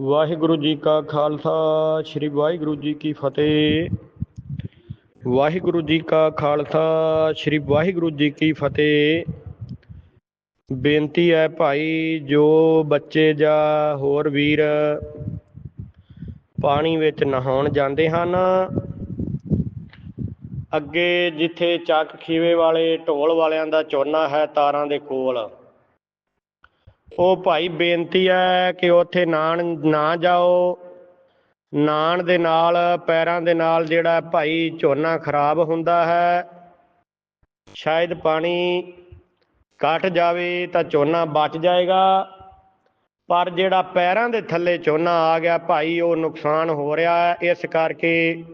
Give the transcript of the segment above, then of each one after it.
ਵਾਹਿਗੁਰੂ ਜੀ ਕਾ ਖਾਲਸਾ, ਸ੍ਰੀ ਵਾਹਿਗੁਰੂ ਜੀ ਕੀ ਫਤਿਹ। ਵਾਹਿਗੁਰੂ ਜੀ ਕਾ ਖਾਲਸਾ, ਸ੍ਰੀ ਵਾਹਿਗੁਰੂ ਜੀ ਕੀ ਫਤਿਹ। ਬੇਨਤੀ ਹੈ ਭਾਈ, ਜੋ ਬੱਚੇ ਜਾਂ ਹੋਰ ਵੀਰ ਪਾਣੀ ਵਿੱਚ ਨਹਾਉਣ ਜਾਂਦੇ ਹਨ, ਅੱਗੇ ਜਿੱਥੇ ਚੱਕ ਖੀਵੇ ਵਾਲੇ, ਢੋਲ ਵਾਲਿਆਂ ਦਾ ਝੋਨਾ ਹੈ ਤਾਰਾਂ ਦੇ ਕੋਲ ਉਹ ਭਾਈ ਬੇਨਤੀ ਹੈ ਕਿ ਉੱਥੇ ਨਾਣ ਨਾ ਜਾਓ। ਨਾਣ ਦੇ ਨਾਲ, ਪੈਰਾਂ ਦੇ ਨਾਲ ਜਿਹੜਾ ਭਾਈ ਝੋਨਾ ਖਰਾਬ ਹੁੰਦਾ ਹੈ, ਸ਼ਾਇਦ ਪਾਣੀ ਕੱਟ ਜਾਵੇ ਤਾਂ ਝੋਨਾ ਬਚ ਜਾਏਗਾ। ਪਰ ਜਿਹੜਾ ਪੈਰਾਂ ਦੇ ਥੱਲੇ ਝੋਨਾ ਆ ਗਿਆ ਭਾਈ, ਉਹ ਨੁਕਸਾਨ ਹੋ ਰਿਹਾ ਹੈ। ਇਸ ਕਰਕੇ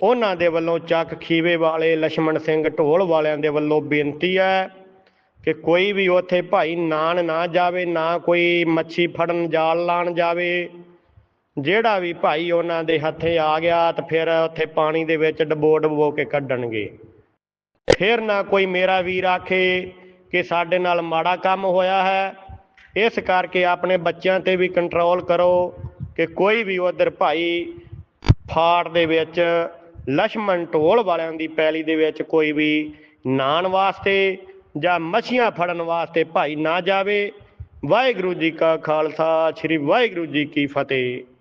ਉਹਨਾਂ ਦੇ ਵੱਲੋਂ ਚੱਕ ਖੀਵੇ ਵਾਲੇ ਲక్ష్మణ ਸਿੰਘ ਢੋਲ ਵਾਲਿਆਂ ਦੇ ਵੱਲੋਂ ਬੇਨਤੀ ਹੈ ਕਿ ਕੋਈ ਵੀ ਉੱਥੇ ਭਾਈ ਨਾਨ ਨਾ ਜਾਵੇ, ਨਾ ਕੋਈ ਮੱਛੀ ਫੜਨ, ਜਾਲ ਲਾਣ ਜਾਵੇ। ਜਿਹੜਾ ਵੀ ਭਾਈ ਉਹਨਾਂ ਦੇ ਹੱਥੇ ਆ ਗਿਆ ਤਾਂ ਫਿਰ ਉੱਥੇ ਪਾਣੀ ਦੇ ਵਿੱਚ ਡਬੋ ਡਬੋ ਕੇ ਕੱਢਣਗੇ। ਫਿਰ ਨਾ ਕੋਈ ਮੇਰਾ ਵੀਰ ਆਖੇ ਕਿ ਸਾਡੇ ਨਾਲ ਮਾੜਾ ਕੰਮ ਹੋਇਆ ਹੈ। ਇਸ ਕਰਕੇ ਆਪਣੇ ਬੱਚਿਆਂ ਤੇ ਵੀ ਕੰਟਰੋਲ ਕਰੋ ਕਿ ਕੋਈ ਵੀ ਉਧਰ ਭਾਈ ਫਾੜ ਦੇ ਵਿੱਚ ਲక్ష్మణ ਢੋਲ ਵਾਲਿਆਂ ਦੀ ਪੈਲੀ ਦੇ ਵਿੱਚ ਕੋਈ ਵੀ ਨਾਨ ਵਾਸਤੇ ਜਾਂ ਮੱਛੀਆਂ ਫੜਨ ਵਾਸਤੇ ਭਾਈ ਨਾ ਜਾਵੇ। ਵਾਹਿਗੁਰੂ ਜੀ ਕਾ ਖਾਲਸਾ, ਸ੍ਰੀ ਵਾਹਿਗੁਰੂ ਜੀ ਕੀ ਫਤਿਹ।